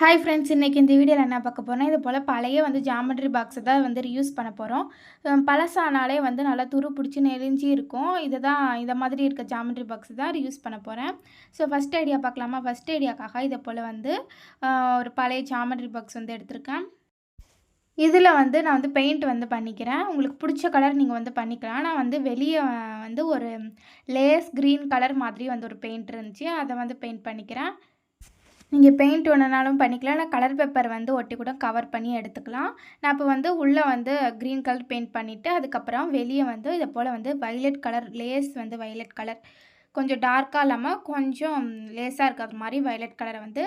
Hi friends இன்றைக்கி இந்த வீடியோவில் என்ன பார்க்க போகிறோம் இது போல் பழைய வந்து ஜாமெட்ரி பாக்ஸை தான் வந்து ரியூஸ் பண்ண போகிறோம் பழசானாலே வந்து நல்லா துரு பிடிச்சி நெறிஞ்சி இருக்கும். இதை தான் இந்த மாதிரி இருக்க ஜாமெட்ரி பாக்ஸ் தான் ரியூஸ் பண்ண போகிறேன் ஸோ ஃபஸ்ட் ஐடியா பார்க்கலாமா? ஃபஸ்ட் ஐடியாக்காக இதை போல் வந்து ஒரு பழைய ஜாமெட்ரி பாக்ஸ் வந்து எடுத்திருக்கேன். இதில் வந்து நான் வந்து பெயிண்ட் வந்து பண்ணிக்கிறேன். உங்களுக்கு பிடிச்ச கலர் நீங்கள் வந்து பண்ணிக்கலாம். நான் வந்து வெளியே வந்து ஒரு லேஸ் க்ரீன் கலர் மாதிரி வந்து ஒரு பெயிண்ட் இருந்துச்சு. அதை வந்து பெயிண்ட் பண்ணிக்கிறேன். நீங்கள் பெயிண்ட் வேணுனாலும் பண்ணிக்கலாம். நான் கலர் பேப்பர் வந்து ஒட்டி கூட கவர் பண்ணி எடுத்துக்கலாம். நான் இப்போ வந்து உள்ளே வந்து க்ரீன் கலர் பெயிண்ட் பண்ணிவிட்டு அதுக்கப்புறம் வெளியே வந்து இதை போல் வந்து வைலட் கலர் லேஸ் வந்து வைலட் கலர் கொஞ்சம் டார்க்காக இல்லாமல் கொஞ்சம் லேஸாக இருக்கிற மாதிரி வைலட் கலரை வந்து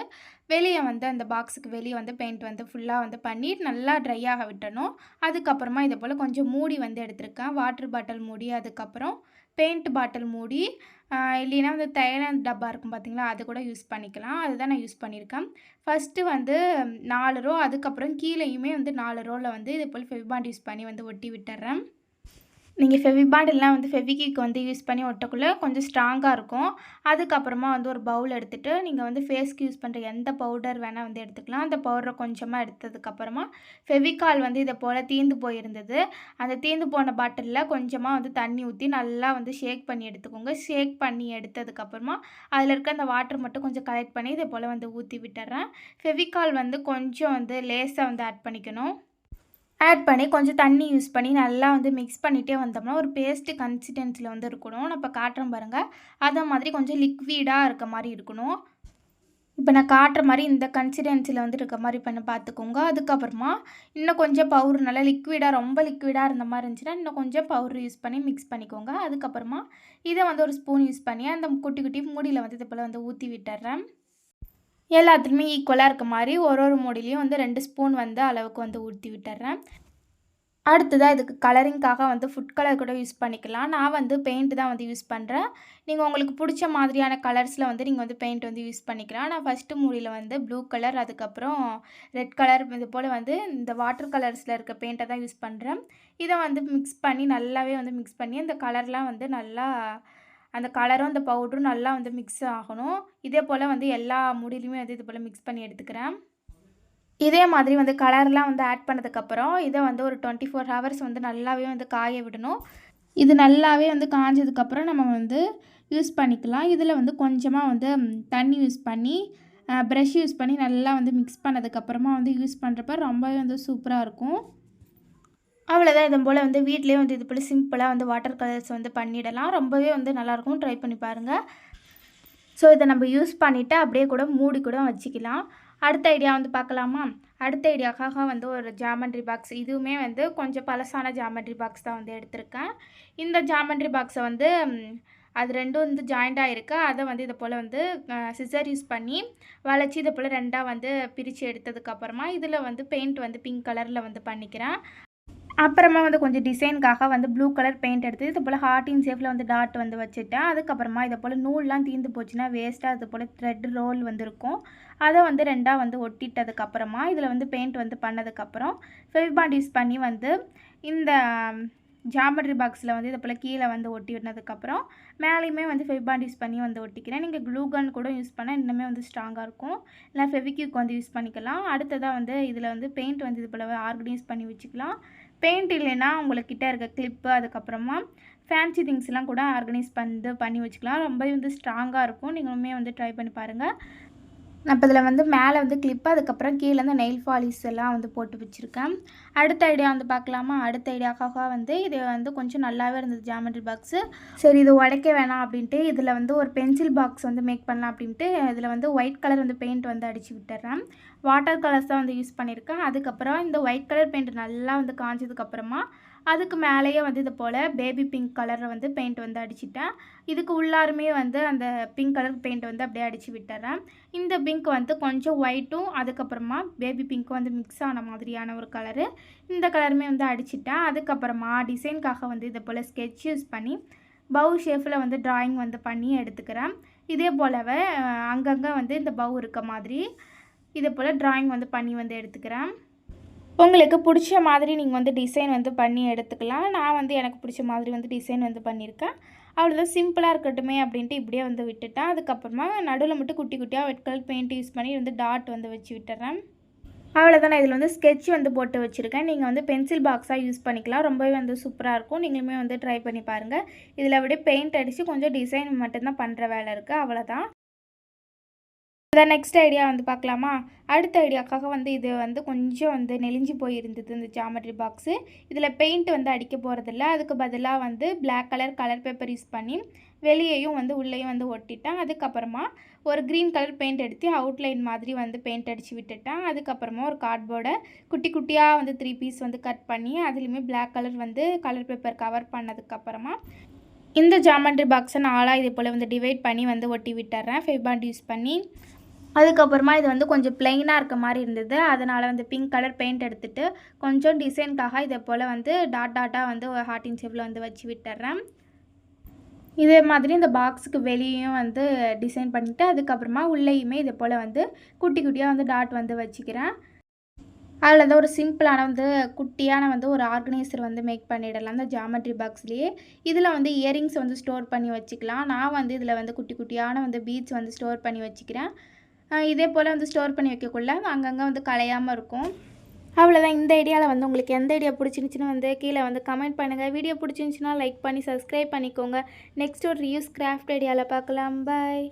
வெளியே வந்து அந்த பாக்ஸுக்கு வெளியே வந்து பெயிண்ட் வந்து ஃபுல்லாக வந்து பண்ணி நல்லா ட்ரை ஆக விட்டணும். அதுக்கப்புறமா இதை போல் கொஞ்சம் மூடி வந்து எடுத்திருக்கேன். வாட்டர் பாட்டில் மூடி அதுக்கப்புறம் பெயிண்ட் பாட்டில் மூடி இல்லைன்னா வந்து தைலம் டப்பா இருக்கும் பார்த்தீங்களா அது கூட யூஸ் பண்ணிக்கலாம். அதுதான் நான் யூஸ் பண்ணியிருக்கேன். ஃபஸ்ட்டு வந்து நாலு ரோ அதுக்கப்புறம் கீழேயுமே வந்து நாலு ரோவில் வந்து இது போல் ஃபெவிபாண்ட் யூஸ் பண்ணி வந்து ஒட்டி விட்டுறேன். நீங்கள் ஃபெவிபாடெல்லாம் வந்து ஃபெவிகிக் வந்து யூஸ் பண்ணி ஒட்டக்குள்ளே கொஞ்சம் ஸ்ட்ராங்காக இருக்கும். அதுக்கப்புறமா வந்து ஒரு பவுல் எடுத்துகிட்டு நீங்கள் வந்து ஃபேஸ்க்கு யூஸ் பண்ணுற எந்த பவுடர் வேணால் வந்து எடுத்துக்கலாம். அந்த பவுடரை கொஞ்சமாக எடுத்ததுக்கப்புறமா ஃபெவிகால் வந்து இதை போல் தீந்து போயிருந்தது. அந்த தீந்து போன பாட்டிலில் கொஞ்சமாக வந்து தண்ணி ஊற்றி நல்லா வந்து ஷேக் பண்ணி எடுத்துக்கோங்க. ஷேக் பண்ணி எடுத்ததுக்கப்புறமா அதில் இருக்க அந்த வாட்டர் மட்டும் கொஞ்சம் கலெக்ட் பண்ணி இதை போல் வந்து ஊற்றி விட்டுறேன். ஃபெவிகால் வந்து கொஞ்சம் வந்து லேஸாக வந்து ஆட் பண்ணிக்கணும். ஆட் பண்ணி கொஞ்சம் தண்ணி யூஸ் பண்ணி நல்லா வந்து மிக்ஸ் பண்ணிகிட்டே வந்தோம்னா ஒரு பேஸ்ட்டு கன்சிஸ்டன்சியில் வந்து இருக்கணும். நான் இப்போ காட்டுறேன் பாருங்கள் அதை மாதிரி கொஞ்சம் லிக்விடாக இருக்க மாதிரி இருக்கணும். இப்போ நான் காட்டுற மாதிரி இந்த கன்சிஸ்டன்சியில் வந்து இருக்க மாதிரி பண்ணி பார்த்துக்கோங்க அதுக்கப்புறமா இன்னும் கொஞ்சம் பவுர் நல்லா லிக்விடாக ரொம்ப லிக்விடாக இருந்த மாதிரி இருந்துச்சுன்னா இன்னும் கொஞ்சம் பவுர் யூஸ் பண்ணி மிக்ஸ் பண்ணிக்கோங்க. அதுக்கப்புறமா இதை வந்து ஒரு ஸ்பூன் யூஸ் பண்ணி அந்த குட்டி குட்டி மூடியில் வந்து இது போல் வந்து ஊற்றி விட்டுறேன். எல்லாத்துலேயுமே ஈக்குவலாக இருக்க மாதிரி ஒரு ஒரு மூடிலையும் வந்து ரெண்டு ஸ்பூன் வந்து அளவுக்கு வந்து ஊற்றி விட்டுறேன். அடுத்ததாக இதுக்கு கலரிங்காக வந்து ஃபுட் கலர் கூட யூஸ் பண்ணிக்கலாம். நான் வந்து பெயிண்ட் தான் வந்து யூஸ் பண்ணுறேன் நீங்கள் உங்களுக்கு பிடிச்ச மாதிரியான கலர்ஸில் வந்து நீங்கள் வந்து பெயிண்ட் வந்து யூஸ் பண்ணிக்கலாம். நான் ஃபஸ்ட்டு மூடியில் வந்து ப்ளூ கலர் அதுக்கப்புறம் ரெட் கலர் இது போல் வந்து இந்த வாட்டர் கலர்ஸில் இருக்க பெயிண்ட்டை தான் யூஸ் பண்ணுறேன் இதை வந்து மிக்ஸ் பண்ணி நல்லாவே வந்து மிக்ஸ் பண்ணி அந்த கலர்லாம் வந்து நல்லா அந்த கலரும் அந்த பவுடரும் நல்லா வந்து மிக்ஸ் ஆகணும். இதே போல் வந்து எல்லா முடியிலையுமே வந்து இது போல் மிக்ஸ் பண்ணி எடுத்துக்கிறேன். இதே மாதிரி வந்து கலர்லாம் வந்து ஆட் பண்ணதுக்கப்புறம் இதை வந்து ஒரு டுவெண்ட்டி ஃபோர் ஹவர்ஸ் வந்து நல்லாவே வந்து காய விடணும். இது நல்லாவே வந்து காஞ்சதுக்கப்புறம் நம்ம வந்து யூஸ் பண்ணிக்கலாம். இதில் வந்து கொஞ்சமாக வந்து தண்ணி யூஸ் பண்ணி ப்ரஷ் யூஸ் பண்ணி நல்லா வந்து மிக்ஸ் பண்ணதுக்கப்புறமா வந்து யூஸ் பண்ணுறப்ப ரொம்பவே வந்து சூப்பராக இருக்கும். அவ்வளோதான் இதன் போல் வந்து வீட்லேயே வந்து இது போல் சிம்பிளாக வந்து வாட்டர் கலர்ஸ் வந்து பண்ணிடலாம். ரொம்பவே வந்து நல்லாயிருக்கும். ட்ரை பண்ணி பாருங்கள் ஸோ இதை நம்ம யூஸ் பண்ணிவிட்டு அப்படியே கூட மூடி கூட வச்சுக்கலாம். அடுத்த ஐடியா வந்து பார்க்கலாமா? அடுத்த ஐடியாக்காக வந்து ஒரு ஜாமெண்ட்ரி பாக்ஸ் இதுவுமே வந்து கொஞ்சம் பழசான ஜாமெண்ட்ரி பாக்ஸ் தான் வந்து எடுத்திருக்கேன். இந்த ஜாமெண்ட்ரி பாக்ஸை வந்து அது ரெண்டும் வந்து ஜாயிண்ட் ஆகிருக்கு அதை வந்து இதை போல் வந்து சிசர் யூஸ் பண்ணி வளைச்சி இதை போல் ரெண்டாக வந்து பிரித்து எடுத்ததுக்கப்புறமா இதில் வந்து பெயிண்ட் வந்து பிங்க் கலரில் வந்து பண்ணிக்கிறேன். அப்புறமா வந்து கொஞ்சம் டிசைனுக்காக வந்து ப்ளூ கலர் பெயிண்ட் எடுத்து இது போல் ஹார்ட்டின் ஷேப்பில் வந்து டாட் வந்து வச்சுட்டேன். அதுக்கப்புறமா இதை போல் நூல்லாம் தீந்து போச்சுன்னா வேஸ்ட்டாக அது போல் த்ரெட் ரோல் வந்து இருக்கும் அதை வந்து ரெண்டாக வந்து ஒட்டிட்டதுக்கப்புறமா இதில் வந்து பெயிண்ட் வந்து பண்ணதுக்கப்புறம் ஃபெவிபாண்ட் யூஸ் பண்ணி வந்து இந்த ஜாமெட்ரி பாக்ஸில் வந்து இதை போல் கீழே வந்து ஒட்டி விட்டதுக்கப்புறம் மேலேயுமே வந்து ஃபெவிபாண்ட் யூஸ் பண்ணி வந்து ஒட்டிக்கிறேன். நீங்கள் க்ளூ கன் கூட யூஸ் பண்ணால் இன்னுமே வந்து ஸ்ட்ராங்காக இருக்கும். இல்லை ஃபெவிக்யூக் வந்து யூஸ் பண்ணிக்கலாம். அடுத்ததாக வந்து இதில் வந்து பெயிண்ட் வந்து இது போல் ஆர்கனைஸ் பண்ணி வச்சுக்கலாம். பெயிண்ட் இல்லைன்னா உங்கள்கிட்ட இருக்க கிளிப்பு அதுக்கப்புறமா ஃபேன்சி திங்ஸ்லாம் கூட ஆர்கனைஸ் பண்ணி பண்ணி வச்சுக்கலாம். ரொம்பவே வந்து ஸ்ட்ராங்காக இருக்கும். நீங்களுமே வந்து ட்ரை பண்ணி பாருங்கள் அப்போ இதில் வந்து மேலே வந்து கிளிப்பு அதுக்கப்புறம் கீழே வந்து நெயில் பாலிஸ் எல்லாம் வந்து போட்டு வச்சுருக்கேன். அடுத்த ஐடியா வந்து பார்க்கலாமா? அடுத்த ஐடியாக்காக வந்து இது வந்து கொஞ்சம் நல்லாவே இருந்தது ஜாமெட்ரி பாக்ஸு சரி இது உடைக்க வேணாம் அப்படின்ட்டு இதில் வந்து ஒரு பென்சில் பாக்ஸ் வந்து மேக் பண்ணலாம் அப்படின்ட்டு இதில் வந்து ஒயிட் கலர் வந்து பெயிண்ட் வந்து அடித்து விட்டுறேன். வாட்டர் கலர்ஸ் தான் வந்து யூஸ் பண்ணியிருக்கேன் அதுக்கப்புறம் இந்த ஒயிட் கலர் பெயிண்ட் நல்லா வந்து காஞ்சதுக்கப்புறமா அதுக்கு மேலேயே வந்து இது போல் பேபி பிங்க் கலரில் வந்து பெயிண்ட் வந்து அடிச்சிட்டேன். இதுக்கு உள்ளாருமே வந்து அந்த பிங்க் கலர் பெயிண்ட் வந்து அப்படியே அடித்து விட்டுறேன். இந்த பிங்க் வந்து கொஞ்சம் ஒயிட்டும் அதுக்கப்புறமா பேபி பிங்க்கும் வந்து மிக்ஸ் ஆன மாதிரியான ஒரு கலரு இந்த கலருமே வந்து அடிச்சிட்டேன். அதுக்கப்புறமா டிசைனுக்காக வந்து இதை போல் ஸ்கெட்ச் யூஸ் பண்ணி பவு ஷேஃபில் வந்து டிராயிங் வந்து பண்ணி எடுத்துக்கிறேன். இதே போலவே அங்கங்கே வந்து இந்த பவு இருக்க மாதிரி இதே போல் டிராயிங் வந்து பண்ணி வந்து எடுத்துக்கிறேன். உங்களுக்கு பிடிச்ச மாதிரி நீங்கள் வந்து டிசைன் வந்து பண்ணி எடுத்துக்கலாம். நான் வந்து எனக்கு பிடிச்ச மாதிரி வந்து டிசைன் வந்து பண்ணியிருக்கேன். அவ்வளோதான் சிம்பிளாக இருக்கட்டுமே அப்படின்ட்டு இப்படியே வந்து விட்டுட்டேன். அதுக்கப்புறமா நடுவில் மட்டும் குட்டி குட்டியாக ரெட் கலர் பெயிண்ட் யூஸ் பண்ணி வந்து டாட் வந்து வச்சு விட்டுறேன். அவ்வளோதான் நான் இதில் வந்து ஸ்கெட்ச் வந்து போட்டு வச்சுருக்கேன். நீங்கள் வந்து பென்சில் பாக்ஸாக யூஸ் பண்ணிக்கலாம். ரொம்பவே வந்து சூப்பராக இருக்கும். நீங்களுமே வந்து ட்ரை பண்ணி பாருங்கள் இதில் அப்படியே பெயிண்ட் அடித்து கொஞ்சம் டிசைன் மட்டும்தான் பண்ணுற வேலை இருக்குது அவ்வளோதான் இதை நெக்ஸ்ட் ஐடியா வந்து பார்க்கலாமா? அடுத்த ஐடியாக்காக வந்து இது வந்து கொஞ்சம் வந்து நெளிஞ்சு போயிருந்தது இந்த ஜாமெட்ரி பாக்ஸு இதில் பெயிண்ட் வந்து அடிக்க போகிறதில்ல அதுக்கு பதிலாக வந்து black colour colour paper use பண்ணி வெளியேயும் வந்து உள்ளேயும் வந்து ஒட்டிட்டேன். அதுக்கப்புறமா ஒரு க்ரீன் கலர் பெயிண்ட் எடுத்து அவுட்லைன் மாதிரி வந்து பெயிண்ட் அடித்து விட்டுட்டேன். அதுக்கப்புறமா ஒரு கார்ட்போர்டை குட்டி குட்டியாக வந்து த்ரீ பீஸ் வந்து கட் பண்ணி அதுலேயுமே பிளாக் கலர் வந்து கலர் பேப்பர் கவர் பண்ணதுக்கப்புறமா இந்த ஜாமெண்ட்ரி பாக்ஸை நாளாக இதே போல் வந்து டிவைட் பண்ணி வந்து ஒட்டி விட்டுறேன். ஃபெய்பாண்ட் யூஸ் பண்ணி அதுக்கப்புறமா இது வந்து கொஞ்சம் பிளெயினாக இருக்க மாதிரி இருந்தது. அதனால் வந்து பிங்க் கலர் பெயிண்ட் எடுத்துகிட்டு கொஞ்சம் டிசைனுக்காக இதை போல் வந்து டாட் டாட்டாக வந்து ஹார்டின் ஷேப்பில் வந்து வச்சு விட்டுறேன். இதே மாதிரி இந்த பாக்ஸுக்கு வெளியும் வந்து டிசைன் பண்ணிவிட்டு அதுக்கப்புறமா உள்ளேயுமே இதை போல் வந்து குட்டி குட்டியாக வந்து டாட் வந்து வச்சுக்கிறேன். அதில் வந்து ஒரு சிம்பிளான வந்து குட்டியான வந்து ஒரு ஆர்கனைசர் வந்து மேக் பண்ணிடலாம். அந்த ஜாமெட்ரி பாக்ஸ்லேயே இதில் வந்து இயரிங்ஸ் வந்து ஸ்டோர் பண்ணி வச்சுக்கலாம். நான் வந்து இதில் வந்து குட்டி குட்டியான வந்து பீட்ஸ் வந்து ஸ்டோர் பண்ணி வச்சுக்கிறேன். இதே போல் வந்து ஸ்டோர் பண்ணி வைக்கக்குள்ள அங்கங்கே வந்து கலையாமல் இருக்கும். அவ்வளோதான் இந்த ஐடியாவில் வந்து உங்களுக்கு எந்த ஐடியா பிடிச்சிருந்துச்சின்னு வந்து கீழே வந்து கமெண்ட் பண்ணுங்கள் வீடியோ பிடிச்சிருந்துச்சின்னா லைக் பண்ணி சப்ஸ்கிரைப் பண்ணிக்கோங்க. நெக்ஸ்ட் ஒரு ரியூஸ் கிராஃப்ட் ஐடியாவில் பார்க்கலாம். பாய்